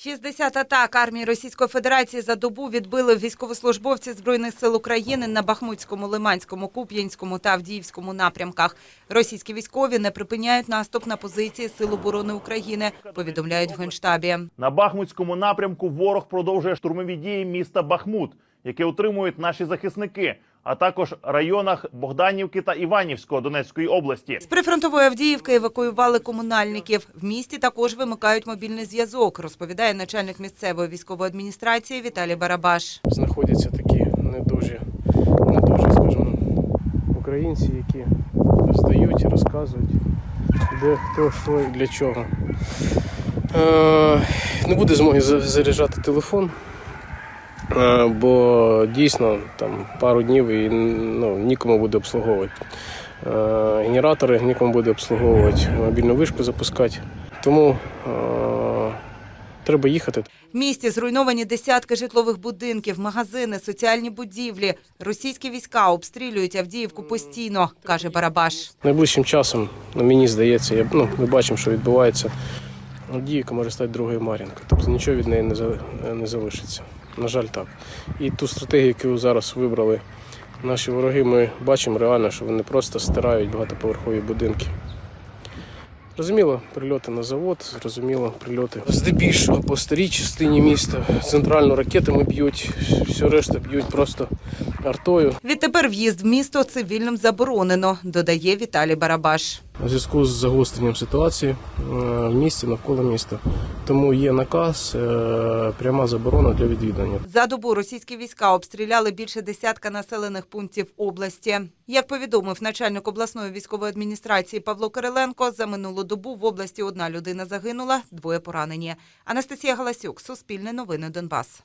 60 атак армії Російської Федерації за добу відбили військовослужбовці Збройних сил України на Бахмутському, Лиманському, Куп'янському та Авдіївському напрямках. Російські військові не припиняють наступ на позиції Сил оборони України, повідомляють в Генштабі. На Бахмутському напрямку ворог продовжує штурмові дії міста Бахмут, яке утримують наші захисники, а також районах Богданівки та Іванівського Донецької області. З прифронтової Авдіївки евакуювали комунальників. В місті також вимикають мобільний зв'язок, розповідає начальник місцевої військової адміністрації Віталій Барабаш. знаходяться такі не дуже, не дуже, скажімо, українці, які встають і розказують, де хто, що і для чого. Е, не буде змоги за- заряджати телефон, бо дійсно там пару днів і ну, нікому буде обслуговувати. Е, генератори нікому буде обслуговувати, мобільну вишку запускати. Тому е, треба їхати. В місті зруйновані десятки житлових будинків, магазини, соціальні будівлі. Російські війська обстрілюють Авдіївку постійно, каже Барабаш. Найближчим часом, ну, мені здається, я, ну, ми бачимо, що відбувається. Авдіївка може стати другою Мар'їнкою. Тобто нічого від неї не, за- не залишиться. На жаль, так. І ту стратегію, яку зараз вибрали наші вороги, ми бачимо реально, що вони просто стирають багатоповерхові будинки. Зрозуміло, прильоти на завод, зрозуміло, прильоти здебільшого по старій частині міста. Центральну ракетами б'ють, все решта б'ють просто артою. Відтепер в'їзд в місто цивільним заборонено, додає Віталій Барабаш. У зв'язку з загостренням ситуації е, в місті навколо міста. Тому є наказ, е, пряма заборона для відвідування. За добу російські війська обстріляли більше десятка населених пунктів області. Як повідомив начальник обласної військової адміністрації Павло Кириленко, за минулу добу в області одна людина загинула, двоє поранені. Анастасія Галасюк, Суспільне новини Донбас.